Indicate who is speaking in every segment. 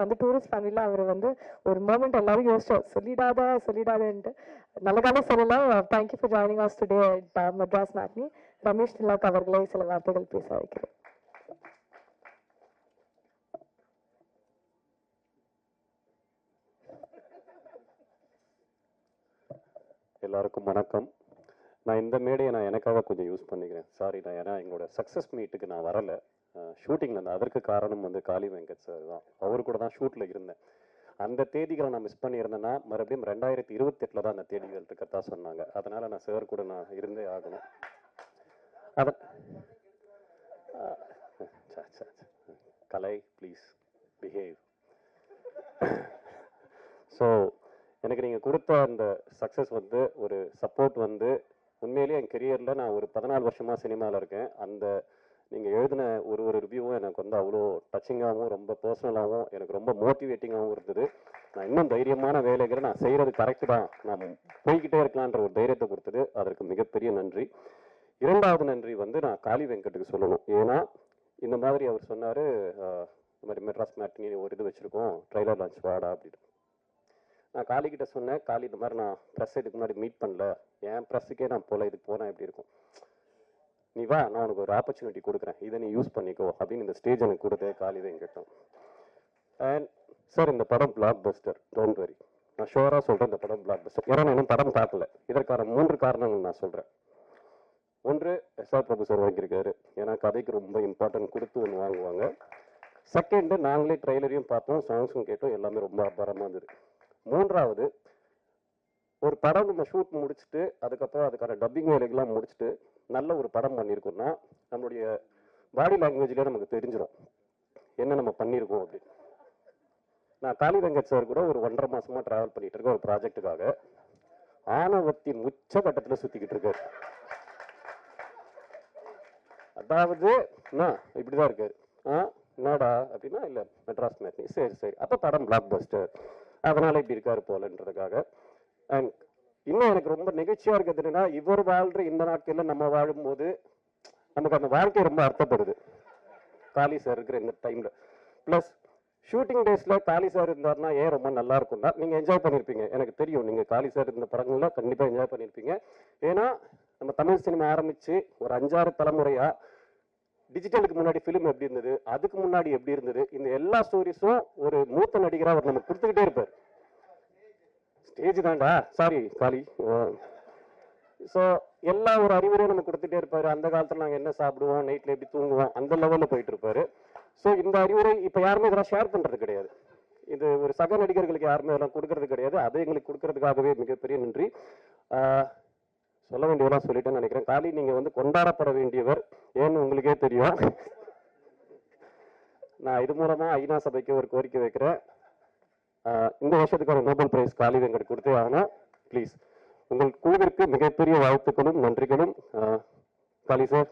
Speaker 1: வந்து டூரிஸ்ட் ஃபேமிலியில் அவர் வந்து ஒரு மூமெண்ட் எல்லாரும் யோசிச்சோம். சொல்லிடாத சொல்லிடாதேன்ட்டு. நல்லதான சொல்லலாம். Thank you for joining us today Madras matinee Ramesh நிலாத் அவர்களே சில வார்த்தைகள் பேச வைக்கிறேன்
Speaker 2: எல்லாருக்கும் வணக்கம். நான் இந்த மேடையை நான் எனக்காக கொஞ்சம் யூஸ் பண்ணிக்கிறேன். சாரி நான் ஏன்னா எங்களோட சக்ஸஸ் மீட்டுக்கு நான் வரலை. ஷூட்டிங்கில் இருந்தேன். அதற்கு காரணம் வந்து காளி வெங்கட் சார் தான். அவர் கூட தான் ஷூட்டில் இருந்தேன். அந்த தேதிகளை நான் மிஸ் பண்ணியிருந்தேன்னா மறுபடியும் ரெண்டாயிரத்தி இருபத்தெட்டில் தான் அந்த தேதிகள் இருக்கிறதா சொன்னாங்க. அதனால் நான் சார் கூட நான் இருந்தே ஆகணும். அதன் ச, ச, ச. கலை ப்ளீஸ் பிஹேவ் ஸோ எனக்கு நீங்கள் கொடுத்த அந்த சக்ஸஸ் வந்து ஒரு சப்போர்ட் வந்து உண்மையிலேயே என் கெரியரில் நான் ஒரு பதினாலு வருஷமாக சினிமாவில் இருக்கேன். அந்த நீங்கள் எழுதின ஒரு ஒரு ரிவ்யூவும் எனக்கு வந்து அவ்வளோ டச்சிங்காகவும் ரொம்ப பர்சனலாகவும் எனக்கு ரொம்ப மோட்டிவேட்டிங்காகவும் இருந்தது. நான் இன்னும் தைரியமான வேலைகளை நான் செய்கிறது கரெக்டு தான். நான் போய்கிட்டே இருக்கலான்ற ஒரு தைரியத்தை கொடுத்தது. அதற்கு மிகப்பெரிய நன்றி. இரண்டாவது நன்றி வந்து நான் காளி வெங்கட்டுக்கு சொல்லணும். ஏன்னா இந்த மாதிரி அவர் சொன்னார் இந்த மாதிரி மெட்ராஸ் மேட்டினி ஒரு இது வச்சுருக்கோம். ட்ரைலர் லான்ச் வாடா அப்படின்னு நான் காளிக்கிட்ட சொன்னேன் காளி இந்த மாதிரி நான் ப்ரெஸ் இதுக்கு முன்னாடி மீட் பண்ணல. என் ப்ரெஸ்ஸுக்கே நான் போகல இதுக்கு போனேன் எப்படி இருக்கும். நீ வா நான் உனக்கு ஒரு ஆப்பர்ச்சுனிட்டி கொடுக்குறேன். இதை நீ யூஸ் பண்ணிக்கோ. அப்படின்னு இந்த ஸ்டேஜ் எனக்கு கொடுத்தே காளி தான் கேட்டோம் அண்ட் சார் இந்த படம் பிளாக் பஸ்டர் டோன்ட் வெரி நான் ஷோராக சொல்கிறேன் இந்த படம் பிளாக் பஸ்டர் ஏன்னா நான் இன்னும் படம் பார்க்கல. இதற்கான மூன்று காரணங்கள் நான் சொல்கிறேன் ஒன்று எஸ்ஆர் பிரபு சார் வாங்கியிருக்காரு. ஏன்னா கதைக்கு ரொம்ப இம்பார்ட்டன்ட் கொடுத்து ஒன்று வாங்குவாங்க. செகண்டு நாங்களே ட்ரெய்லரையும் பார்த்தோம் சாங்ஸும் கேட்டோம் எல்லாமே ரொம்ப அபாரமாக இருந்தது. மூன்றாவது ஒரு படம் நம்ம ஷூட் முடிச்சுட்டு அதுக்கப்புறம் அதுக்கான டப்பிங் வேலைகள்லாம் முடிச்சுட்டு நல்ல ஒரு படம் பண்ணியிருக்கோம்னா நம்மளுடைய பாடி லாங்குவேஜ்லேயே நமக்கு தெரிஞ்சிடும் என்ன நம்ம பண்ணியிருக்கோம் அப்படி. நான் காளி வெங்கட் சார் கூட ஒரு ஒன்றரை மாசமா ட்ராவல் பண்ணிட்டு இருக்கேன் ஒரு ப்ராஜெக்ட்டுக்காக ஆணவத்தின் உச்சகட்டத்தில் கட்டத்தில் சுத்திக்கிட்டு இருக்காரு. அதாவது என்ன இப்படிதான் இருக்காரு. ஆ என்னடா அப்படின்னா இல்லை மெட்ராஸ் மேட்னி சரி சரி. அப்போ படம் பிளாக் பஸ்டர் அதனால இப்படி இருக்காரு போலன்றதுக்காக. அண்ட் இன்னும் எனக்கு ரொம்ப நெகிழ்ச்சியா இருக்கிறது என்னன்னா இவர் வாழ்ற இந்த நாட்கள்ல நம்ம வாழும்போது நமக்கு அந்த வாழ்க்கை ரொம்ப அர்த்தப்படுது. தாலி சார் இருக்கிற இந்த டைம்ல ப்ளஸ் ஷூட்டிங் டேஸ்ல தாலி சார் இருந்தாருன்னா ஏன் ரொம்ப நல்லா இருக்கும்னா நீங்க என்ஜாய் பண்ணிருப்பீங்க. எனக்கு தெரியும் நீங்க காளி சார் இருந்த படங்கள்லாம் கண்டிப்பா என்ஜாய் பண்ணிருப்பீங்க. ஏன்னா நம்ம தமிழ் சினிமா ஆரம்பிச்சு ஒரு அஞ்சாறு தலைமுறையா டிஜிட்டலுக்கு முன்னாடி ஃபிலிம் எப்படி இருந்தது? அதுக்கு முன்னாடி எப்படி இருந்தது? இந்த எல்லா ஸ்டோரிஸும் ஒரு மூத்த நடிகராக அவர் நமக்கு கொடுத்துக்கிட்டே இருப்பார். ஸ்டேஜ் தான்டா. சாரி காளி ஸோ எல்லா ஒரு அறிவுரையும் நம்ம கொடுத்துட்டே இருப்பாரு. அந்த காலத்தில் நாங்கள் என்ன சாப்பிடுவோம் நைட்டில் எப்படி தூங்குவோம் அந்த லெவலில் போயிட்டு இருப்பாரு. ஸோ இந்த அறிவுரை இப்போ யாருமே இதெல்லாம் ஷேர் பண்ணுறது கிடையாது. இது ஒரு சக நடிகர்களுக்கு யாருமே இதெல்லாம் கொடுக்கறது கிடையாது. அது எங்களுக்கு கொடுக்கறதுக்காகவே மிகப்பெரிய நன்றி. சொல்ல வேண்டியதெல்லாம் சொல்லிட்டேன்னு நினைக்கிறேன். காலி நீங்கள் வந்து கொண்டாடப்பட வேண்டியவர் ஏன்னு உங்களுக்கே தெரியும். நான் இது மூலமாக ஐநா சபைக்கு ஒரு கோரிக்கை வைக்கிறேன். இந்த வருஷத்துக்கான நோபல் பிரைஸ் காலி வெங்கட் கொடுத்தே ஆகணும். ப்ளீஸ் உங்கள் குழுவிற்கு மிகப்பெரிய வாழ்த்துக்களும் நன்றிகளும். காலி சார்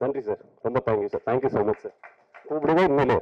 Speaker 2: நன்றி சார் ரொம்ப thank you sir thank you so much sir கூப்பிடுவே உண்மையிலே